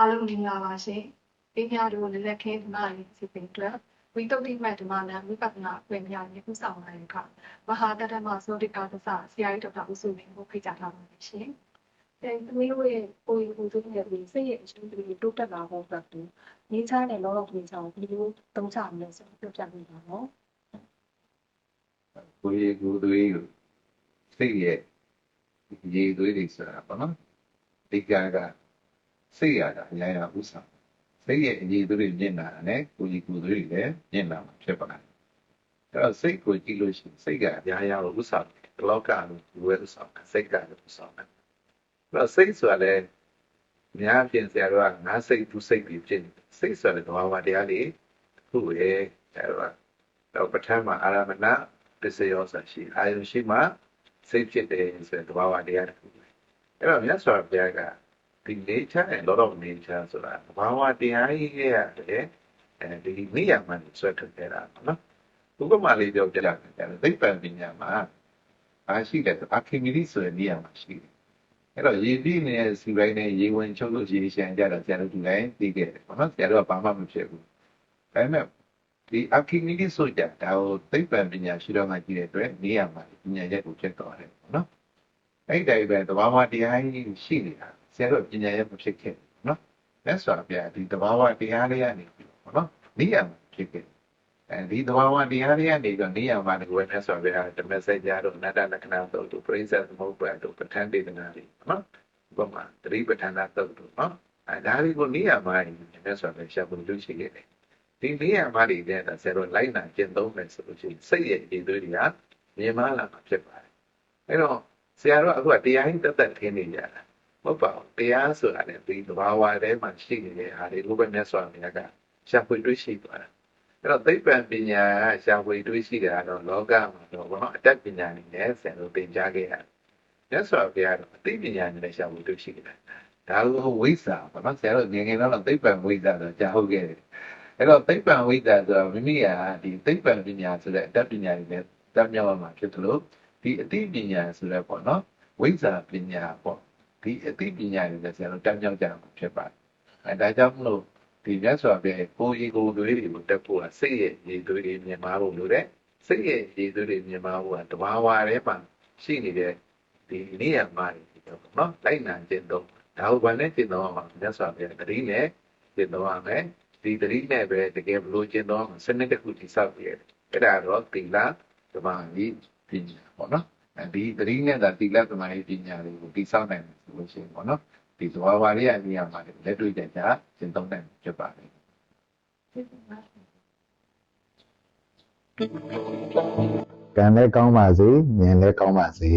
အားလုံးမင်္ဂလာပါရှင်။ဒီညတို့လည်းလက်ခဲဓမ္မလေးစီစဉ်အတွက်ဝိတုဒ္ဓိမတ်ဓမ္မနာဝိပဿနာအခွင့်အရေးကိုစောင့်လာတဲ့အခါမဟာတတ္တမသောတိကသစဆရာကြီးဒေါက်တာဦးစုမင်းကိုဖိတ်ကြားထားပါတယ်ရှင်။အဲသမီးတို့ရဲ့ကိုယ်ကိုယ်သူရဲ့ဒီစိတ်ရဲ့အကျိုးတွေတိုးတက်လာဖို့အတွက်ဒီနေချားတဲ့လောလောကလေးကြောင့်ဒီလိုသုံးချမလဲဆိုတော့ပြောပြပေးပါနော်ကိုယ်ရည်ကိုယ်သွေးကိုစိတ်ရဲ့ရည်သွေးတွေဆိုတာပေါ့နော်ဒီကက စိတ်ရတာအများကြီးဥစ္စာစိတ်ရဲ့ရည်သွေးတွေမြင်တာနဲ့ကိုယ်ရည်ကိုယ်သွေးတွေလည်းမြင်တာမှာဖြစ်ပါတယ်အဲ့တော့စိတ်ကိုကြည့်လို့ရှိရင်စိတ်ကအများကြီးဥစ္စာဒီလောကလို့ဒီဝဲဥစ္စာစိတ်ကလည်းဥစ္စာပဲအဲ့တော့စိတ်ဆိုတာလည်းများပြင်ဆရာတို့ကငါစိတ်သူစိတ်ပြီးဖြစ်နေစိတ်ဆိုတဲ့သဘာဝတရားလေးခုရဲ့အဲ့တော့တော့ပဋ္ဌာန်းမှာအာရမဏပစ္စယောဆိုရှိအာယုရှိမှစိတ်ဖြစ်တယ်ဆိုတဲ့သဘာဝတရားတစ်ခုပဲအဲ့တော့မြတ်စွာဘုရားက ဒီ nature and lot of nature ဆိုတာသဘာဝတရားကြီးရဲ့ရတယ်အဲဒီနေရာမှာဆွဲထုတ်ခဲ့တာပေါ့နော်ဥပမာလေးပြောပြတယ်သိပ္ပံပညာမှာအားရှိတဲ့အာခိမိလိဆိုတဲ့နေရာမှာရှိတယ်အဲ့တော့ရေပြည့်နေတဲ့စီပိုင်းနဲ့ရေဝင်ချုပ်လို့ရေရှမ်းကြတော့ဆရာတို့ဒီတိုင်းသိခဲ့တယ်ပေါ့နော်ဆရာတို့ကဘာမှမဖြစ်ဘူးဒါပေမဲ့ဒီအခင်းကြီးဆိုကြတာကိုသိပ္ပံပညာရှိတော့မှကြည့်တဲ့အတွက်နေရာမှာပညာရက်ကိုဖြစ်သွားတယ်ပေါ့နော်အဲ့ဒီတိုင်းပဲသဘာဝတရားကြီးရှိနေတာ ဆရာတို့ပညာရက်မဖြစ်ခဲ့ဘူးနော်လက်စွာပြဒီသဘာဝတရားလေးကနေပြီးပေါ့နော်နေရာမှာဖြစ်ခဲ့အဲဒီသဘာဝတရားလေးကနေတော့နေရာမှာဒီဝဲလက်စွာပြဓမ္မစကြာတို့အနတ္တလက္ခဏာတို့တို့ပရိစ္ဆေသမုပ္ပါတို့ပဋ္ဌာန်းဒေသနာတွေနော်ဥပမာသတိပဋ္ဌာန်သုတ်တို့နော်အဲဒါလေးကိုနေရာမှာလက်စွာပြရှာဖို့လုပ်ရှိခဲ့တယ်ဒီနေရာမှာနေတဲ့အဆရာတို့လိုက်နိုင်ကျင့်သုံးမယ်ဆိုလို့ရှိရင်စိတ်ရဲ့ဤသွေးတွေကမြင်မလာမှာဖြစ်ပါတယ်။အဲ့တော့ဆရာတို့အခုကတရားဟင်းတက်တက်ထင်းနေကြတာမ ဟုတ်ပါဘူး။တရားဆိုတာလည်းဒီသဘာဝထဲမှာရှိနေတဲ့ဟာတွေဘုရားမြတ်စွာဘုရားကရှာဖွေတွေ့ရှိသွားတာ။အဲ့တော့သိပ္ပံပညာရှာဖွေတွေ့ရှိတာတော့လောကမှာတော့ဘောအတတ်ပညာနဲ့ဆရာတို့သင်ကြားခဲ့ရတယ်။မြတ်စွာဘုရားတော့အသိပညာနဲ့ရှာဖွေတွေ့ရှိခဲ့တယ်။ဒါကိုဝိဇ္ဇာပေါ့နော်ဆရာတို့ငယ်ငယ်တော့သိပ္ပံဝိဇ္ဇာဆိုကြားဟုတ်ခဲ့တယ်အဲ့တော့သိပ္ပံဝိဒ္ဓဆိုတာမိမိကဒီသိပ္ပံပညာဆိုတဲ့အတတ်ပညာတွေနဲ့တက်မြောက်ရမှာဖြစ်သလိုဒီအသိပညာဆိုတဲ့ပေါ့နော်ဝိဇ္ဇာပညာပေါ့ ဒီအသိပညာတွေနဲ့ဆရာတို့တက်မြောက်ကြမှာဖြစ်ပါတယ်အဲဒါကြောင့်မလို့ဒီမြတ်စွာဘုရားကိုယ်ရည်ကိုယ်သွေးတွေကိုတက်ဖို့ကစိတ်ရဲ့ရည်သွေးတွေမြင်မာဖို့လိုတဲ့စိတ်ရဲ့ရည်သွေးတွေမြင်မာဖို့ကတဘာဝထဲမှာရှိနေတဲ့ဒီနေရာမှာပေါ့နော်လိုက်နာခြင်းတော့ဒါကိုဘာနဲ့ကျင့်တော့မှာမြတ်စွာဘုရားတတိနဲ့ကျင့်တော့ရမယ်ဒီတတိနဲ့ပဲတကယ်ဘလို့ကျင်တော့စနစ်တစ်ခုတိဆောက်ပြရတယ်အဲ့ဒါတော့သီလသမာဓိပညာပေါ့နော်အဲ ဒီတတိနဲ့သာသီလသမာဓိပညာတွေကိုတိဆောက်နိုင်တယ်ဆိုလို့ရှိရင်ပေါ့နော်ဒီသဘာဝလေးအနည်းအမှာလက်တွေ့ကြကြကျင့်သုံးနိုင်ဖြစ်ပါတယ်ကျေးဇူးပါကံလည်းကောင်းပါစေဉာဏ်လည်းကောင်းပါစေ